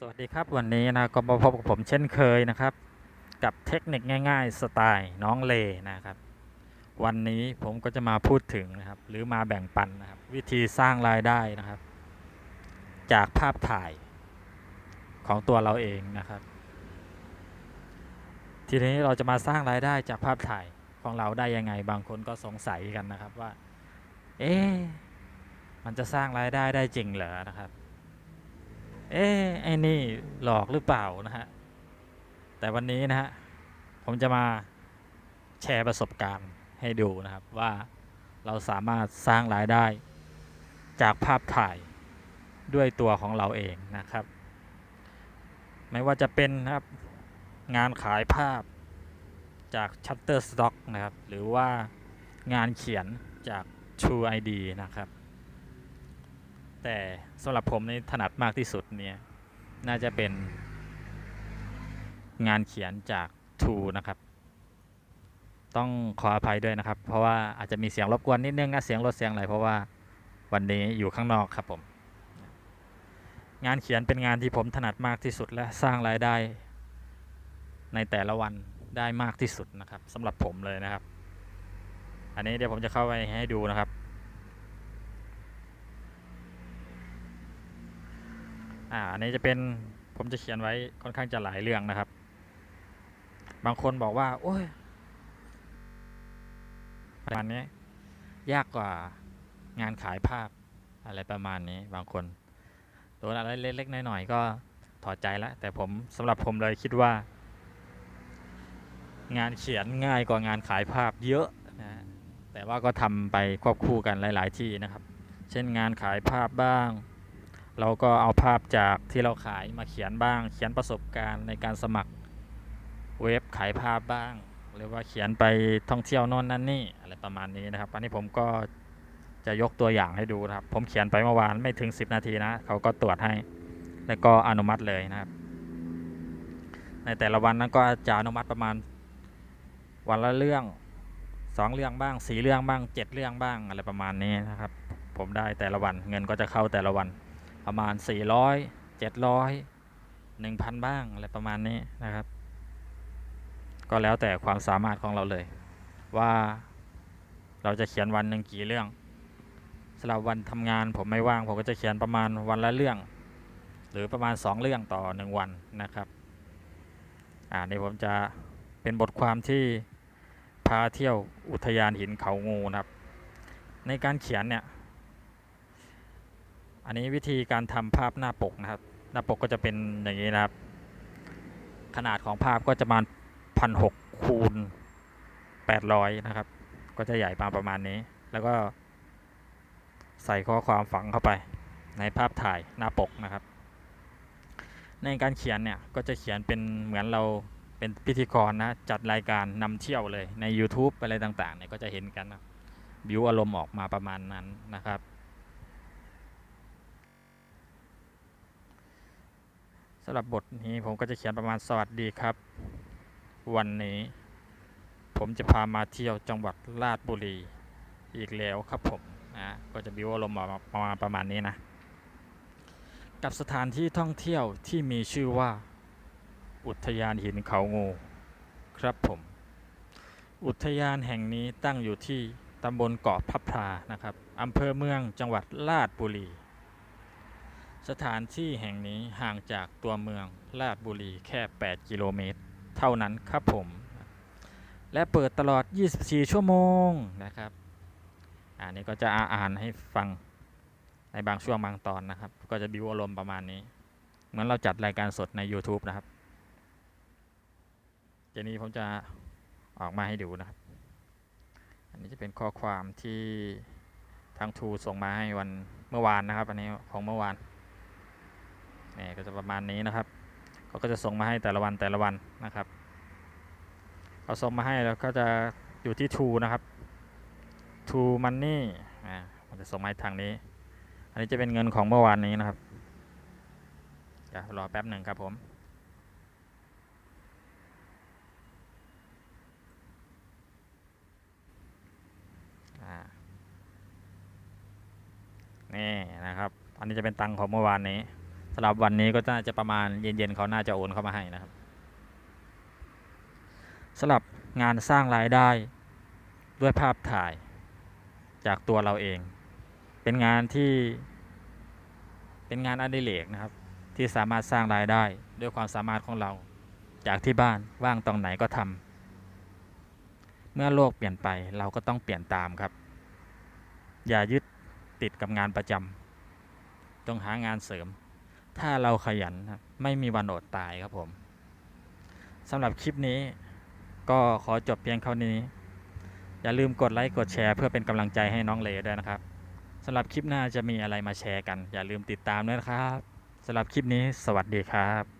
สวัสดีครับวันนี้นะก็มาพบกับผมเช่นเคยนะครับ กับเทคนิคง่าย ๆ สไตล์น้องเลนะครับ วันนี้ผมก็จะมาพูดถึงนะครับ หรือมาแบ่งปันนะครับ วิธีสร้างรายได้นะครับ จากภาพถ่ายของตัวเราเองนะครับ ทีนี้เราจะมาสร้างรายได้จากภาพถ่ายของเราได้ยังไง บางคนก็สงสัยกันนะครับว่า เอ๊มันจะสร้างรายได้ได้จริงเหรอนะครับ เอ๊ไอ้นี่หลอกหรือเปล่านะฮะ แต่วันนี้นะฮะ ผมจะมาแชร์ประสบการณ์ให้ดูนะครับว่าเราสามารถสร้างรายได้ จากภาพถ่ายด้วยตัวของเราเองนะครับ ไม่ว่าจะเป็นนะครับงานขายภาพจาก Shutterstock นะครับ หรือว่างานเขียนจาก True ID นะครับ แต่สำหรับผมนี่ถนัดมากที่สุดเนี่ยน่าจะเป็นงานเขียนจากทูนะครับ ต้องขออภัยด้วยนะครับ เพราะว่าอาจจะมีเสียงรบกวนนิดนึงนะเสียงรถเสียงอะไรเพราะว่าวันนี้อยู่ข้างนอกครับผมงานเขียนเป็นงานที่ผมถนัดมากที่สุดและสร้างรายได้ในแต่ละวันได้มากที่สุดนะครับสำหรับผมเลยนะครับ อันนี้เดี๋ยวผมจะเข้าไปให้ดูนะครับ อ่าอันนี้จะเป็นผมจะเขียนไว้ค่อนข้างจะหลายเรื่องนะครับ บางคนบอกว่า โอ้ยประมาณนี้ยากกว่างานขายภาพอะไรประมาณนี้บางคนโดนอะไรเล็กๆน้อยๆก็ถอดใจแล้วแต่ผมสำหรับผมเลยคิดว่า งานเขียนง่ายกว่างานขายภาพเยอะนะฮะแต่ว่าก็ทำไปควบคู่กันหลาย ๆ ที่นะครับ เช่นงานขายภาพบ้าง เราก็เอาภาพจากที่เราขายมาเขียนบ้าง เขียนประสบการณ์ในการสมัครเว็บขายภาพบ้าง หรือว่าเขียนไปท่องเที่ยวโน่นนั่นนี่อะไรประมาณนี้นะครับ อันนี้ผมก็จะยกตัวอย่างให้ดูนะครับ ผมเขียนไปเมื่อวานไม่ถึง 10 นาทีนะ เขาก็ตรวจให้ แล้วก็อนุมัติเลยนะครับ ในแต่ละวันนั้นก็จะอนุมัติประมาณวันละเรื่องสองเรื่องบ้างสี่เรื่องบ้างเจ็ดเรื่องบ้างอะไรประมาณนี้นะครับ ผมได้แต่ละวันเงินก็จะเข้าแต่ละวัน ประมาณ 400 700 1,000 บ้าง อะไรประมาณนี้นะครับ ก็แล้วแต่ความสามารถของเราเลย ว่าเราจะเขียนวันหนึ่งกี่เรื่องสำหรับวันทำงานผมไม่ว่าง ผมก็จะเขียนประมาณวันละเรื่อง หรือประมาณ 2 เรื่องต่อ 1 วันนะครับอ่านี่ผมจะเป็นบทความที่พาเที่ยวอุทยานหินเขางูนะครับ ในการเขียนเนี่ย อันนี้วิธีการทำภาพหน้าปกนะครับ หน้าปกก็จะเป็นอย่างนี้นะครับ ขนาดของภาพก็จะประมาณพันหกคูณแปดร้อยนะครับ ก็จะใหญ่มาประมาณนี้ แล้วก็ใส่ข้อความฝังเข้าไปในภาพถ่ายหน้าปกนะครับ ในการเขียนเนี่ยก็จะเขียนเป็นเหมือนเราเป็นพิธีกรนะจัดรายการนำเที่ยวเลยใน YouTube อะไรต่างๆเนี่ยก็จะเห็นกันนะบิวอารมณ์ออกมาประมาณนั้นนะครับ สำหรับบทนี้ผมก็จะเขียนประมาณสวัสดีครับ วันนี้ ผมจะพามาเที่ยวจังหวัดราชบุรีอีกแล้วครับผมนะก็จะบิวอารมณ์ประมาณประมาณนี้นะ กับสถานที่ท่องเที่ยวที่มีชื่อว่า อุทยานหินเขางูครับผม อุทยานแห่งนี้ตั้งอยู่ที่ตำบลเกาะพับพลานะครับอำเภอเมืองจังหวัดราชบุรี สถานที่แห่งนี้ห่างจากตัวเมืองราชบุรีแค่ 8 กิโลเมตร เท่านั้นครับผม และเปิดตลอด 24 ชั่วโมงนะครับ อันนี้ก็จะอ่านให้ฟังในบางช่วงบางตอนนะครับ ก็จะบิวอารมณ์ประมาณนี้ เหมือนเราจัดรายการสดใน YouTube นะครับเจนี้ผมจะออกมาให้ดูนะครับ อันนี้จะเป็นข้อความที่ทางทูส่งมาให้วันเมื่อวานนะครับ อันนี้ของเมื่อวาน นี่ก็จะประมาณนี้นะครับเขาก็จะส่งมาให้แต่ละวันแต่ละวันนะครับเขาส่งมาให้แล้วก็จะอยู่ที่ทูนะครับทูมันนี่อ่ามันจะส่งมาทางนี้ อันนี้จะเป็นเงินของเมื่อวานนี้นะครับเดี๋ยวรอแป๊บหนึ่งครับผมนี่นะครับ อันนี้จะเป็นตังค์ของเมื่อวานนี้ สำหรับวันนี้ก็น่าจะประมาณเย็นๆเขาน่าจะโอนเข้ามาให้นะครับสำหรับงานสร้างรายได้ด้วยภาพถ่ายจากตัวเราเอง เป็นงานที่เป็นงานอดิเรกนะครับ ที่สามารถสร้างรายได้ด้วยความสามารถของเรา จากที่บ้านว่างตรงไหนก็ทำเมื่อโลกเปลี่ยนไปเราก็ต้องเปลี่ยนตามครับ อย่ายึดติดกับงานประจำต้องหางานเสริม ถ้าเราขยันครับไม่มีวันอดตายครับผมสำหรับคลิปนี้ก็ขอจบเพียงเท่านี้ อย่าลืมกดไลค์กดแชร์เพื่อเป็นกำลังใจให้น้องเลด้วยนะครับสำหรับคลิปหน้าจะมีอะไรมาแชร์กัน อย่าลืมติดตามด้วยนะครับสำหรับคลิปนี้สวัสดีครับ